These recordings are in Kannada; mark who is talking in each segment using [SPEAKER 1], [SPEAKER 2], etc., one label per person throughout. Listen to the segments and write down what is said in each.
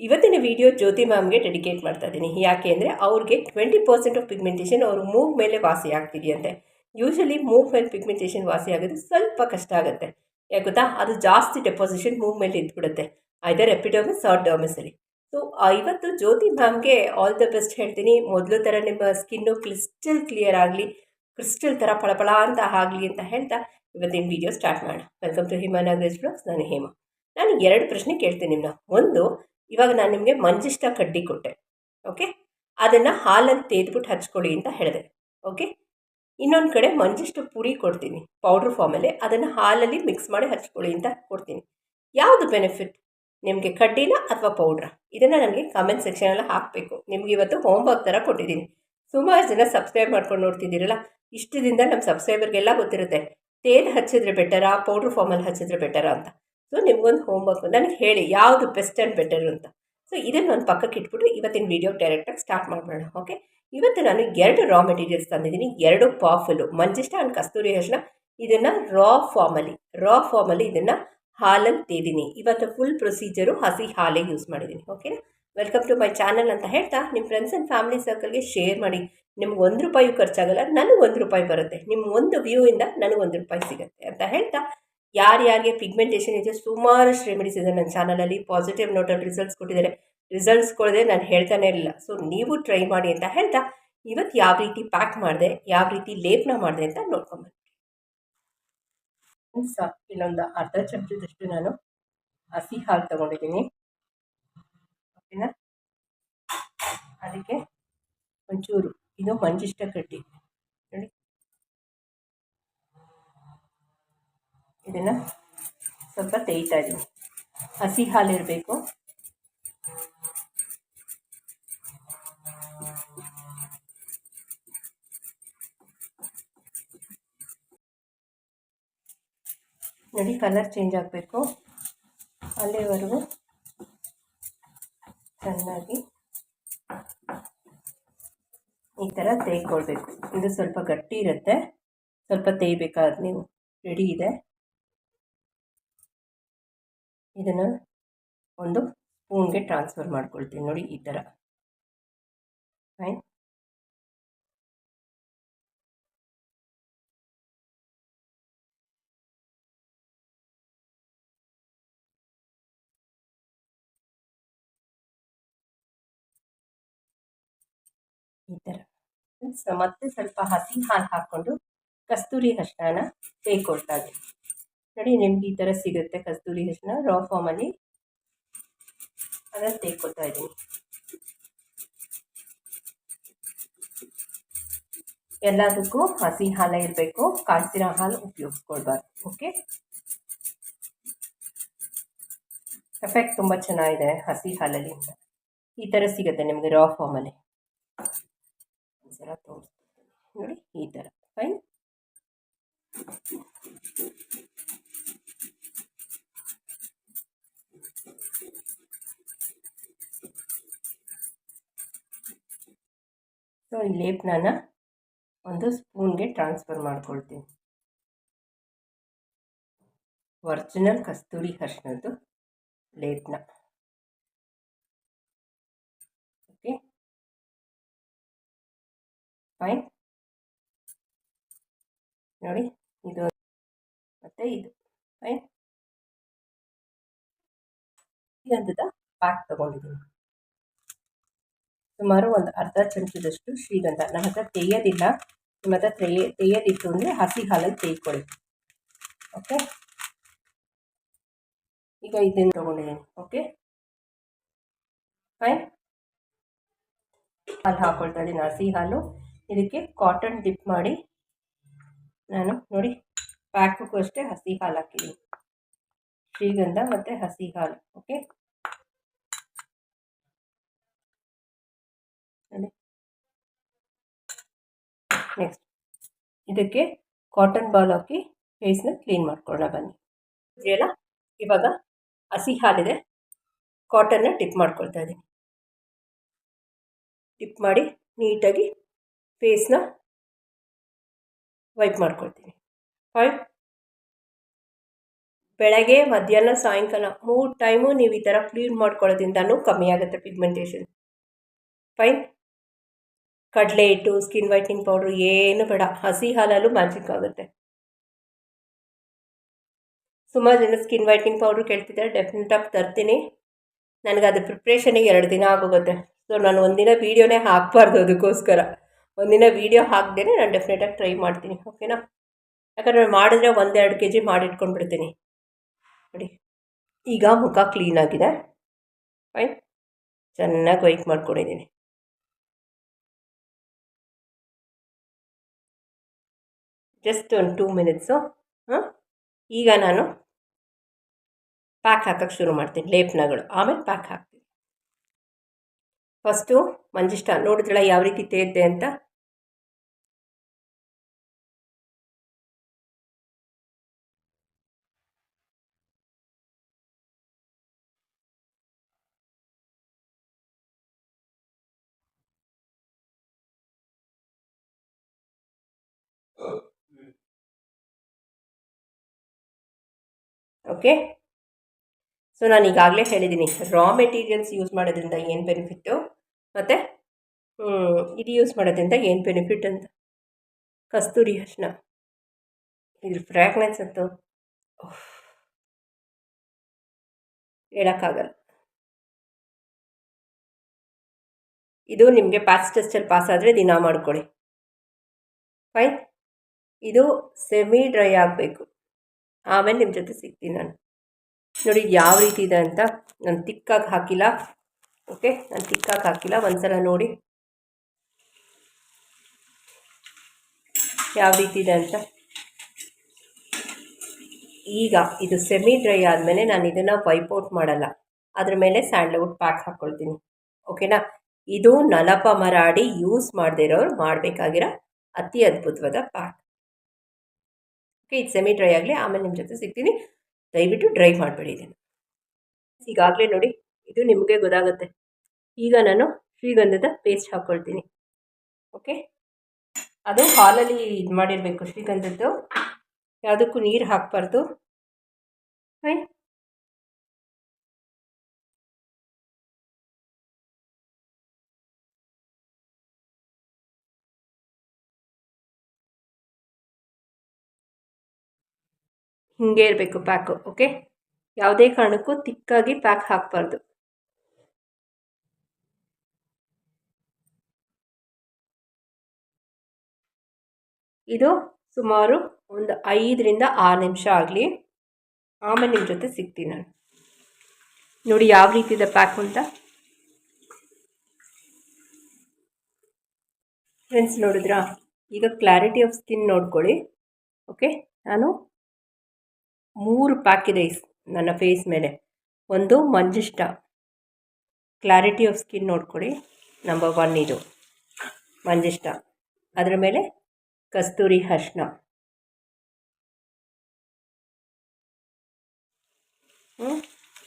[SPEAKER 1] ಇವತ್ತಿನ ವಿಡಿಯೋ ಜ್ಯೋತಿ ಮ್ಯಾಮ್ಗೆ ಡೆಡಿಕೇಟ್ ಮಾಡ್ತಾ ಇದ್ದೀನಿ. ಯಾಕೆ ಅಂದರೆ ಅವ್ರಿಗೆ ಟ್ವೆಂಟಿ ಪರ್ಸೆಂಟ್ ಆಫ್ ಪಿಗ್ಮೆಂಟೇಷನ್ ಅವ್ರ ಮೂಗ್ ಮೇಲೆ ವಾಸಿ ಆಗ್ತಿದೆಯಂತೆ. ಯೂಶಲಿ ಮೂಗ್ ಮೇಲೆ ಪಿಗ್ಮೆಂಟೇಷನ್ ವಾಸಿ ಆಗೋದು ಸ್ವಲ್ಪ ಕಷ್ಟ ಆಗುತ್ತೆ. ಯಾಕೆ ಗೊತ್ತಾ? ಅದು ಜಾಸ್ತಿ ಡೆಪಾಸಿಷನ್ ಮೂಗ್ ಮೇಲೆ ಇದ್ಬಿಡುತ್ತೆ. ಐದರ್ ಎಪಿಡರ್ಮಿಸ್ ಆರ್ ಡರ್ಮಿಸಲ್ಲಿ ಸೊ ಇವತ್ತು ಜ್ಯೋತಿ ಮ್ಯಾಮ್ಗೆ ಆಲ್ ದ ಬೆಸ್ಟ್ ಹೇಳ್ತೀನಿ. ಮೊದಲು ಥರ ನಿಮ್ಮ ಸ್ಕಿನ್ನು ಕ್ರಿಸ್ಟಲ್ ಕ್ಲಿಯರ್ ಆಗಲಿ ಕ್ರಿಸ್ಟಲ್ ಥರ ಫಳಫಳ ಅಂತ ಆಗಲಿ ಅಂತ ಹೇಳ್ತಾ ಇವತ್ತಿನ ವಿಡಿಯೋ ಸ್ಟಾರ್ಟ್ ಮಾಡೋಣ welcome to Hima Nagaraj blogs ನಾನು ಹೇಮಾ. ನಾನು ಎರಡು ಪ್ರಶ್ನೆ ಕೇಳ್ತೀನಿ ನಿಮ್ಮನ್ನ ಒಂದು ಇವಾಗ ನಾನು ನಿಮಗೆ ಮಂಜಿಷ್ಟ ಕಡ್ಡಿ ಕೊಟ್ಟೆ ಓಕೆ ಅದನ್ನು ಹಾಲಲ್ಲಿ ತೇದ್ಬಿಟ್ಟು ಹಚ್ಕೊಳ್ಳಿ ಅಂತ ಹೇಳಿದೆ ಓಕೆ ಇನ್ನೊಂದು ಕಡೆ ಮಂಜಿಷ್ಟು ಪುಡಿ ಕೊಡ್ತೀನಿ ಪೌಡ್ರ್ ಫಾರ್ಮಲ್ಲಿ ಅದನ್ನು ಹಾಲಲ್ಲಿ ಮಿಕ್ಸ್ ಮಾಡಿ ಹಚ್ಕೊಳ್ಳಿ ಅಂತ ಕೊಡ್ತೀನಿ. ಯಾವುದು ಬೆನಿಫಿಟ್ ನಿಮಗೆ ಕಡ್ಡಿನ ಅಥವಾ ಪೌಡ್ರ ಇದನ್ನು ನನಗೆ ಕಮೆಂಟ್ ಸೆಕ್ಷನಲ್ಲಿ ಹಾಕಬೇಕು. ನಿಮ್ಗೆ ಇವತ್ತು ಹೋಮ್ವರ್ಕ್ ಥರ ಕೊಟ್ಟಿದ್ದೀನಿ. ಸುಮಾರು ಜನ ಸಬ್ಸ್ಕ್ರೈಬ್ ಮಾಡ್ಕೊಂಡು ನೋಡ್ತಿದ್ದೀರಲ್ಲ, ಇಷ್ಟು ದಿನದ ನಮ್ಮ ಸಬ್ಸ್ಕ್ರೈಬರ್ಗೆಲ್ಲ ಗೊತ್ತಿರುತ್ತೆ, ತೇಲ್ ಹಚ್ಚಿದ್ರೆ ಬೆಟರಾ ಪೌಡ್ರ್ ಫಾರ್ಮಲ್ಲಿ ಹಚ್ಚಿದ್ರೆ ಬೆಟರಾ ಅಂತ. ಸೊ ನಿಮ್ಗೊಂದು ಹೋಮ್ವರ್ಕ್ ನನಗೆ ಹೇಳಿ, ಯಾವುದು ಬೆಸ್ಟ್ ಆ್ಯಂಡ್ ಬೆಟರ್ ಅಂತ. ಸೊ ಇದನ್ನು ಒಂದು ಪಕ್ಕಕ್ಕೆ ಇಟ್ಬಿಟ್ಟು ಇವತ್ತಿನ ವೀಡಿಯೋ ಡೈರೆಕ್ಟಾಗಿ ಸ್ಟಾರ್ಟ್ ಮಾಡೋಣ ಓಕೆ ಇವತ್ತು ನಾನು ಎರಡು ರಾ ಮೆಟೀರಿಯಲ್ಸ್ ತಂದಿದ್ದೀನಿ, ಎರಡು ಪಾಫುಲ್ಲು ಮಂಜಿಷ್ಟ ಆ್ಯಂಡ್ ಕಸ್ತೂರಿ ಅರ್ಶಿನ, ಇದನ್ನು ರಾ ಫಾರ್ಮಲ್ಲಿ ರಾ ಫಾರ್ಮಲ್ಲಿ ಇದನ್ನು ಹಾಲಲ್ಲಿ ತೇದೀನಿ. ಇವತ್ತು ಫುಲ್ ಪ್ರೊಸೀಜರು ಹಸಿ ಹಾಲೇ ಯೂಸ್ ಮಾಡಿದ್ದೀನಿ ಓಕೆನಾ ವೆಲ್ಕಮ್ ಟು ಮೈ ಚಾನಲ್ ಅಂತ ಹೇಳ್ತಾ ನಿಮ್ಮ ಫ್ರೆಂಡ್ಸ್ ಆ್ಯಂಡ್ ಫ್ಯಾಮಿಲಿ ಸರ್ಕಲ್ಗೆ ಶೇರ್ ಮಾಡಿ. ನಿಮ್ಗೆ ಒಂದು ರೂಪಾಯಿ ಖರ್ಚಾಗಲ್ಲ, ನನಗೆ ಒಂದು ರೂಪಾಯಿ ಬರುತ್ತೆ. ನಿಮ್ಮ ಒಂದು ವ್ಯೂವಿಂದ ನನಗೆ ಒಂದು ರೂಪಾಯಿ ಸಿಗುತ್ತೆ ಅಂತ ಹೇಳ್ತಾ ಯಾರ್ಯಾರಿಗೆ ಪಿಗ್ಮೆಂಟೇಷನ್ ಇದೆ ಸುಮಾರಷ್ಟು ರೆಮಿಡೀಸ್ ಇದೆ ನನ್ನ ಚಾನಲಲ್ಲಿ ಪಾಸಿಟಿವ್ ನೋಟಲ್ಲಿ ರಿಸಲ್ಟ್ಸ್ ಕೊಟ್ಟಿದ್ದಾರೆ. ರಿಸಲ್ಟ್ಸ್ ಕೊಡದೆ ನಾನು ಹೇಳ್ತಾನೆ ಇರಲಿಲ್ಲ. ಸೊ ನೀವು ಟ್ರೈ ಮಾಡಿ ಅಂತ ಹೇಳ್ತಾ ಇವತ್ತು ಯಾವ ರೀತಿ ಪ್ಯಾಕ್ ಮಾಡಿದೆ, ಯಾವ ರೀತಿ ಲೇಪನ ಮಾಡಿದೆ ಅಂತ ನೋಡ್ಕೊಂಬನ್ನಿ ಇಲ್ಲೊಂದು ಅರ್ಧ ಚಮಚದಷ್ಟು ನಾನು ಹಸಿ ಹಾಲು ತಗೊಂಡಿದ್ದೀನಿ. ಓಕೆನಾ ಅದಕ್ಕೆ ಒಂಚೂರು, ಇದು ಮಂಜಿಷ್ಟ ಕಡ್ಡಿ. ಇದನ್ನು ಸ್ವಲ್ಪ ತೇಯ್ತಾ ಇದ್ದೀನಿ ಹಸಿ ಹಾಲಿರಬೇಕು ನೋಡಿ ಕಲರ್ ಚೇಂಜ್ ಆಗಬೇಕು. ಅಲ್ಲಿವರೆಗೂ ಚೆನ್ನಾಗಿ ಈ ಥರ ತೇಯ್ಕೊಳ್ಬೇಕು ಇದು ಸ್ವಲ್ಪ ಗಟ್ಟಿ ಇರುತ್ತೆ. ಸ್ವಲ್ಪ ತೇಯ್ಬೇಕಾದ್ರೆ ನೀವು ರೆಡಿ ಇದೆ. ಇದನ್ನು ಒಂದು ಸ್ಪೂನ್ಗೆ ಟ್ರಾನ್ಸ್ಫರ್ ಮಾಡ್ಕೊಳ್ತೀನಿ ನೋಡಿ ಈ ಥರ ಫೈನ್ ಈ ಥರ ಮತ್ತೆ ಸ್ವಲ್ಪ ಹಸಿ ಹಾಲು ಹಾಕ್ಕೊಂಡು ಕಸ್ತೂರಿ ಅಷ್ಟನ ಬೇಯ್ಕೊಳ್ತಾ ಇದ್ದೀನಿ. ನೋಡಿ, ನಿಮ್ಗೆ ಈ ಥರ ಸಿಗುತ್ತೆ ಕಸ್ತೂರಿ ಅರ್ಶಿನ ರಾ ಫಾರ್ಮಲ್ಲಿ ಅದನ್ನು ತೆಗೆಕೊತಾ ಇದ್ದೀನಿ. ಎಲ್ಲದಕ್ಕೂ ಹಸಿ ಹಾಲ ಇರಬೇಕು. ಕಾಯಿಸಿರೋ ಹಾಲು ಉಪಯೋಗಿಸ್ಕೊಳ್ಬಾರ್ದು. ಓಕೆ? ಎಫೆಕ್ಟ್ ತುಂಬ ಚೆನ್ನಾಗಿದೆ ಹಸಿ ಹಾಲಲ್ಲಿ. ಈ ಥರ ಸಿಗುತ್ತೆ ನಿಮಗೆ ರಾ ಫಾರ್ಮಲ್ಲಿ ಒಂದ್ಸಲ ತೋರಿಸ್ತೀನಿ. ನೋಡಿ, ಈ ಥರ. ಫೈನ್ ಸೊ ಈ ಲೇಪನ ಒಂದು ಸ್ಪೂನ್ಗೆ ಟ್ರಾನ್ಸ್ಫರ್ ಮಾಡ್ಕೊಳ್ತೀನಿ. ಒರಿಜಿನಲ್ ಕಸ್ತೂರಿ ಹರ್ಷಣದ್ದು ಲೇಪನ ಓಕೆ ಫೈನ್ ನೋಡಿ, ಇದು ಮತ್ತೆ ಇದು. ಫೈನ್ ಇದೊಂದು ಪ್ಯಾಕ್ ತೊಗೊಂಡಿದ್ದೀನಿ. ಸುಮಾರು ಒಂದು ಅರ್ಧ ಚಮಚದಷ್ಟು ಶ್ರೀಗಂಧ. ನಮ್ಮ ಹತ್ರ ತೆಯ್ಯೋದಿಲ್ಲ ನಿಮ್ಮ ಹತ್ರ ತೆಯ್ಯ ತೆಯ್ಯೋದಿತ್ತು ಅಂದರೆ ಹಸಿ ಹಾಲಲ್ಲಿ ತೆಯ್ಕೊಳ್ಳಿ ಓಕೆ ಈಗ ಇದನ್ನು ತೊಗೊಂಡಿದ್ದೀನಿ. ಓಕೆ ಫೈನ್ ಹಾಲು ಹಾಕ್ಕೊಳ್ತಾ ಇದ್ದೀನಿ. ಹಸಿ ಹಾಲು. ಇದಕ್ಕೆ ಕಾಟನ್ ಡಿಪ್ ಮಾಡಿ ನಾನು ನೋಡಿ ಪ್ಯಾಕಕ್ಕೂ ಅಷ್ಟೇ ಹಸಿ ಹಾಲು ಹಾಕಿದ್ದೀನಿ. ಶ್ರೀಗಂಧ ಮತ್ತು ಹಸಿ ಹಾಲು. ಓಕೆ ನೆಕ್ಸ್ಟ್ ಇದಕ್ಕೆ ಕಾಟನ್ ಬಾಲ್ ಹಾಕಿ ಫೇಸ್ನ ಕ್ಲೀನ್ ಮಾಡ್ಕೊಳ್ಳೋಣ ಬನ್ನಿ. ಇದೆಯಲ್ಲ ಇವಾಗ ಹಸಿ ಹಾಲಿದೆ. ಕಾಟನ್ನ ಟಿಪ್ ಮಾಡ್ಕೊಳ್ತಾ ಇದ್ದೀನಿ. ಟಿಪ್ ಮಾಡಿ ನೀಟಾಗಿ ಫೇಸ್ನ ವೈಪ್ ಮಾಡ್ಕೊಳ್ತೀನಿ. ಫೈನ್ ಬೆಳಗ್ಗೆ, ಮಧ್ಯಾಹ್ನ, ಸಾಯಂಕಾಲ ಮೂರು ಟೈಮು ನೀವು ಈ ಥರ ಕ್ಲೀನ್ ಮಾಡ್ಕೊಳ್ಳೋದ್ರಿಂದನೂ ಕಮ್ಮಿ ಆಗುತ್ತೆ ಪಿಗ್ಮೆಂಟೇಷನ್ ಫೈನ್ ಕಡಲೆ ಹಿಟ್ಟು ಸ್ಕಿನ್ ವೈಟ್ನಿಂಗ್ ಪೌಡ್ರು ಏನು ಬೇಡ. ಹಸಿ ಹಾಲಲ್ಲೂ ಮ್ಯಾಜಿಕ್ ಆಗುತ್ತೆ. ಸುಮಾರು ಜನ ಸ್ಕಿನ್ ವೈಟ್ನಿಂಗ್ ಪೌಡ್ರು ಕೇಳ್ತಿದ್ದಾರೆ. ಡೆಫಿನೆಟಾಗಿ ತರ್ತೀನಿ. ನನಗೆ ಅದು ಪ್ರಿಪ್ರೇಷನಿಗೆ ಎರಡು ದಿನ ಆಗೋಗುತ್ತೆ. ಸೊ ನಾನು ಒಂದಿನ ವೀಡಿಯೋನೇ ಹಾಕಬಾರ್ದು ಅದಕ್ಕೋಸ್ಕರ. ಒಂದಿನ ವೀಡಿಯೋ ಹಾಕ್ದೇ ನಾನು ಡೆಫಿನೆಟಾಗಿ ಟ್ರೈ ಮಾಡ್ತೀನಿ. ಓಕೆನಾ ಯಾಕಂದರೆ ಮಾಡಿದ್ರೆ ಒಂದೆರಡು ಕೆ ಜಿ ಮಾಡಿಟ್ಕೊಂಡ್ಬಿಡ್ತೀನಿ. ನೋಡಿ. ಈಗ ಮುಖ ಕ್ಲೀನಾಗಿದೆ ಫೈನ್ ಚೆನ್ನಾಗಿ ವೈಟ್ ಮಾಡ್ಕೊಂಡಿದ್ದೀನಿ. ಜಸ್ಟ್ ಒಂದು ಟೂ ಮಿನಿಟ್ಸು ಹಾಂ ಈಗ ನಾನು ಪ್ಯಾಕ್ ಹಾಕೋಕ್ಕೆ ಶುರು ಮಾಡ್ತೀನಿ, ಲೇಪನಗಳು. ಆಮೇಲೆ ಪ್ಯಾಕ್ ಹಾಕ್ತೀನಿ. ಫಸ್ಟು ಮಂಜಿಷ್ಟ ನೋಡಿದ್ರಲ್ಲ ಯಾವ ರೀತಿ ತೇದ್ದೆ ಅಂತ? ಓಕೆ ಸೊ ನಾನು ಈಗಾಗಲೇ ಹೇಳಿದ್ದೀನಿ ರಾ ಮೆಟೀರಿಯಲ್ಸ್ ಯೂಸ್ ಮಾಡೋದ್ರಿಂದ ಏನು ಬೆನಿಫಿಟ್ಟು ಮತ್ತು ಇದು ಯೂಸ್ ಮಾಡೋದ್ರಿಂದ ಏನು ಬೆನಿಫಿಟ್ ಅಂತ? ಕಸ್ತೂರಿ ಅರ್ಶನ. ಇದ್ರ ಫ್ರ್ಯಾಗ್ನೆನ್ಸ್ ಅಂತೂ ಹೇಳೋಕ್ಕಾಗಲ್ಲ. ಇದು ನಿಮಗೆ ಪಾಸ್ ಟೆಸ್ಟಲ್ಲಿ ಪಾಸ್ ಆದರೆ ದಿನ ಮಾಡ್ಕೊಳ್ಳಿ. ಫೈನ್ ಇದು ಸೆಮಿ ಡ್ರೈ ಆಗಬೇಕು. ಆಮೇಲೆ ನಿಮ್ಮ ಜೊತೆ ಸಿಗ್ತೀನಿ ನಾನು. ನೋಡಿ ಯಾವ ರೀತಿ ಇದೆ ಅಂತ ನಾನು ತಿಕ್ಕಾಗಿ ಹಾಕಿಲ್ಲ. ಓಕೆ, ನಾನು ತಿಕ್ಕಾಗಿ ಹಾಕಿಲ್ಲ. ಒಂದ್ಸಲ ನೋಡಿ. ಯಾವ ರೀತಿ ಇದೆ ಅಂತ. ಈಗ ಇದು ಸೆಮಿ ಡ್ರೈ ಆದಮೇಲೆ ನಾನು ಇದನ್ನು ವೈಪೌಟ್ ಮಾಡಲ್ಲ. ಅದ್ರ ಮೇಲೆ ಸ್ಯಾಂಡ್ಲ್ವುಡ್ ಪ್ಯಾಕ್ ಹಾಕ್ಕೊಳ್ತೀನಿ ಓಕೆನಾ? ಇದು ನಲಪ ಮರಾಡಿ ಯೂಸ್ ಮಾಡದೇ ಇರೋರು ಮಾಡಬೇಕಾಗಿರೋ ಅತಿ ಅದ್ಭುತವಾದ ಪ್ಯಾಕ್ ಇದು ಸೆಮಿ ಡ್ರೈ ಆಗಲಿ, ಆಮೇಲೆ ನಿಮ್ಮ ಜೊತೆ ಸಿಗ್ತೀನಿ. ದಯವಿಟ್ಟು ಡ್ರೈ ಮಾಡಬೇಡಿ ಇದನ್ನು. ಈಗಾಗಲೇ ನೋಡಿ, ಇದು ನಿಮಗೆ ಗೊತ್ತಾಗುತ್ತೆ. ಈಗ ನಾನು ಶ್ರೀಗಂಧದ ಪೇಸ್ಟ್ ಹಾಕ್ಕೊಳ್ತೀನಿ ಓಕೆ? ಅದು ಹಾಲಲ್ಲಿ ಇದು ಮಾಡಿರಬೇಕು ಶ್ರೀಗಂಧದ್ದು. ಯಾವುದಕ್ಕೂ ನೀರು ಹಾಕಬಾರ್ದು. ಫೈನ್ ಹಿಂಗೆ ಇರಬೇಕು ಪ್ಯಾಕು ಓಕೆ ಯಾವುದೇ ಕಾರಣಕ್ಕೂ ತಿಕ್ಕಾಗಿ ಪ್ಯಾಕ್ ಹಾಕಬಾರ್ದು. ಇದು ಸುಮಾರು ಒಂದು ಐದರಿಂದ ಆರು ನಿಮಿಷ ಆಗಲಿ. ಆಮೇಲೆ ನಿಮ್ಮ ಜೊತೆ ಸಿಗ್ತೀನಿ ನಾನು. ನೋಡಿ ಯಾವ ರೀತಿ ಇದೆ ಪ್ಯಾಕ್ ಅಂತ. ಫ್ರೆಂಡ್ಸ್ ನೋಡಿದ್ರಾ? ಈಗ ಕ್ಲಾರಿಟಿ ಆಫ್ ಸ್ಕಿನ್ ನೋಡ್ಕೊಳ್ಳಿ ಓಕೆ ನಾನು ಮೂರು ಪ್ಯಾಕ್ ಇದೆ ನನ್ನ ಫೇಸ್ ಮೇಲೆ. ಒಂದು ಮಂಜಿಷ್ಟ ಕ್ಲಾರಿಟಿ ಆಫ್ ಸ್ಕಿನ್ ನೋಡ್ಕೊಳ್ಳಿ. ನಂಬರ್ ಒನ್ ಇದು. ಮಂಜಿಷ್ಟ ಅದರ ಮೇಲೆ ಕಸ್ತೂರಿ ಅರ್ಶಿನ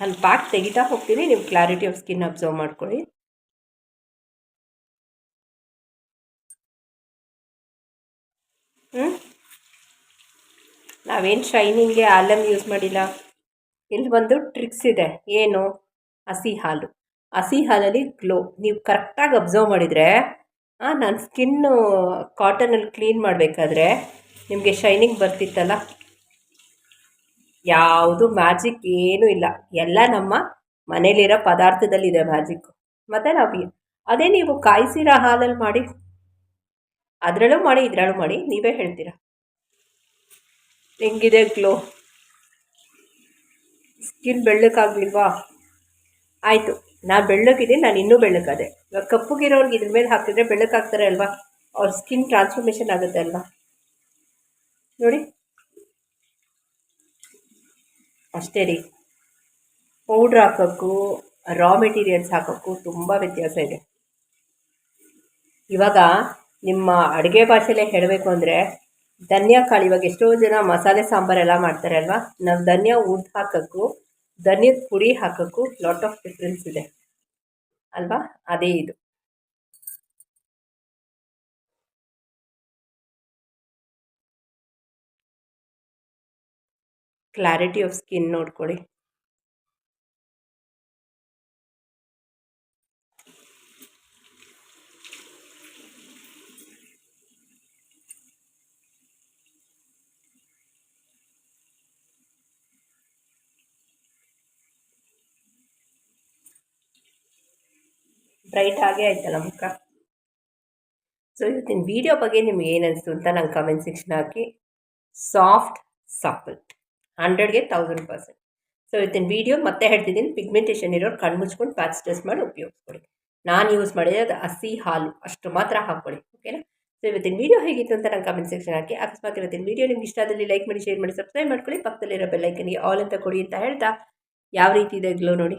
[SPEAKER 1] ನಾನು ಪ್ಯಾಕ್ ತೆಗಿತಾ ಹೋಗ್ತೀನಿ. ನೀವು ಕ್ಲಾರಿಟಿ ಆಫ್ ಸ್ಕಿನ್ ಅಬ್ಸರ್ವ್ ಮಾಡ್ಕೊಳ್ಳಿ. ನಾವೇನು ಶೈನಿಂಗ್ಗೆ ಆಲಮ್ ಯೂಸ್ ಮಾಡಿಲ್ಲ. ಇಲ್ಲಿ ಒಂದು ಟ್ರಿಕ್ಸ್ ಇದೆ. ಏನು? ಹಸಿ ಹಾಲು. ಹಸಿ ಹಾಲಲ್ಲಿ ಗ್ಲೋ ನೀವು ಕರೆಕ್ಟಾಗಿ ಅಬ್ಸರ್ವ್ ಮಾಡಿದರೆ ನನ್ನ ಸ್ಕಿನ್ನು ಕಾಟನಲ್ಲಿ ಕ್ಲೀನ್ ಮಾಡಬೇಕಾದ್ರೆ ನಿಮಗೆ ಶೈನಿಂಗ್ ಬರ್ತಿತ್ತಲ್ಲ? ಯಾವುದು ಮ್ಯಾಜಿಕ್ ಏನೂ ಇಲ್ಲ. ಎಲ್ಲ ನಮ್ಮ ಮನೇಲಿರೋ ಪದಾರ್ಥದಲ್ಲಿದೆ ಮ್ಯಾಜಿಕ್ಕು ಮತ್ತು ನಾವು ಅದೇ ನೀವು ಕಾಯಿಸಿರೋ ಹಾಲಲ್ಲಿ ಮಾಡಿ, ಅದರಲ್ಲೂ ಮಾಡಿ, ಇದರಲ್ಲೂ ಮಾಡಿ, ನೀವೇ ಹೇಳ್ತೀರಾ? ಹೆಂಗಿದೆ ಗ್ಲೋ? ಸ್ಕಿನ್ ಬೆಳ್ಳಕ್ಕಾಗಲಿಲ್ವಾ ಆಯಿತು ನಾನು ಬೆಳ್ಳಕ್ಕಿದ್ದೀನಿ ನಾನು ಇನ್ನೂ ಬೆಳ್ಳಕ್ಕಾದೆ ಇವಾಗ ಕಪ್ಪುಗಿರೋರ್ಗೆ ಇದ್ರ ಮೇಲೆ ಹಾಕಿದ್ರೆ ಬೆಳ್ಳಕ್ಕಾಗ್ತಾರೆ ಅಲ್ವಾ? ಅವ್ರ ಸ್ಕಿನ್ ಟ್ರಾನ್ಸ್ಫಾರ್ಮೇಷನ್ ಆಗುತ್ತೆ ಅಲ್ವಾ? ನೋಡಿ. ಅಷ್ಟೇ ರೀ. ಪೌಡ್ರ್ ಹಾಕೋಕ್ಕೂ, ರಾ ಮೆಟೀರಿಯಲ್ಸ್ ಹಾಕೋಕ್ಕೂ ತುಂಬ ವ್ಯತ್ಯಾಸ ಇದೆ. ಇವಾಗ ನಿಮ್ಮ ಅಡುಗೆ ಭಾಷೆಲೇ ಹೇಳಬೇಕು ಅಂದರೆ ಧನಿಯಾ ಕಾಳು. ಇವಾಗ ಎಷ್ಟೋ ಜನ ಮಸಾಲೆ ಸಾಂಬಾರೆಲ್ಲ ಮಾಡ್ತಾರೆ ಅಲ್ವಾ? ನಾವು ಧನಿಯಾ ಉದ್ದು ಹಾಕೋಕ್ಕೂ, ಧನಿಯದ ಪುಡಿ ಹಾಕೋಕ್ಕೂ ಲಾಟ್ ಆಫ್ ಡಿಫ್ರೆನ್ಸ್ ಇದೆ. ಅಲ್ವಾ? ಅದೇ ಇದು. ಕ್ಲಾರಿಟಿ ಆಫ್ ಸ್ಕಿನ್ ನೋಡ್ಕೊಳ್ಳಿ. ಬ್ರೈಟ್ ಆಗೇ ಆಯ್ತಲ್ಲ ಮುಖ? ಸೊ ಇವತ್ತಿನ ವಿಡಿಯೋ ಬಗ್ಗೆ ನಿಮ್ಗೆ ಏನು ಅಂತ ನಂಗೆ ಕಮೆಂಟ್ ಸೆಕ್ಷನ್ ಹಾಕಿ. ಸಾಫ್ಟ್ ಸಪಲ್ ಹಂಡ್ರೆಡ್ಗೆ ತೌಸಂಡ್ ಪರ್ಸೆಂಟ್ ಸೊ ಇವತ್ತಿನ ವಿಡಿಯೋ ಮತ್ತೆ ಹೇಳ್ತಿದ್ದೀನಿ. ಪಿಗ್ಮೆಂಟೇಷನ್ ಇರೋರು ಕಣ್ಣು ಮುಚ್ಕೊಂಡು ಪ್ಯಾಚ್ ಟೆಸ್ಟ್ ಮಾಡಿ ಉಪಯೋಗಿಸ್ಕೊಳ್ಳಿ ನಾನು ಯೂಸ್ ಮಾಡಿದ್ರೆ ಅದು ಹಸಿ ಹಾಲು. ಅಷ್ಟು ಮಾತ್ರ ಹಾಕ್ಕೊಳ್ಳಿ ಓಕೆನಾ ಸೊ ಇವತ್ತಿನ ವಿಡಿಯೋ ಹೇಗಿತ್ತು ಅಂತ ನಂಗೆ ಕಮೆಂಟ್ ಸೆಕ್ಷನ್ ಹಾಕಿ. ಅಕಸ್ಮಾತ್ ಇವತ್ತಿನ ವಿಡಿಯೋ ನಿಮ್ಗೆ ಇಷ್ಟ ಆದಲ್ಲಿ ಲೈಕ್ ಮಾಡಿ ಶೇರ್ ಮಾಡಿ ಸಬ್ಸ್ಕ್ರೈಬ್ ಮಾಡ್ಕೊಳ್ಳಿ. ಪಕ್ಕದಲ್ಲಿರೋ ಬೆಲ್ಲೈಕನ್ಗೆ ಆಲ್ ಅಂತ ಕೊಡಿ ಅಂತ ಹೇಳ್ತಾ. ಯಾವ ರೀತಿ ಇದೆ ಗ್ಲೋ ನೋಡಿ?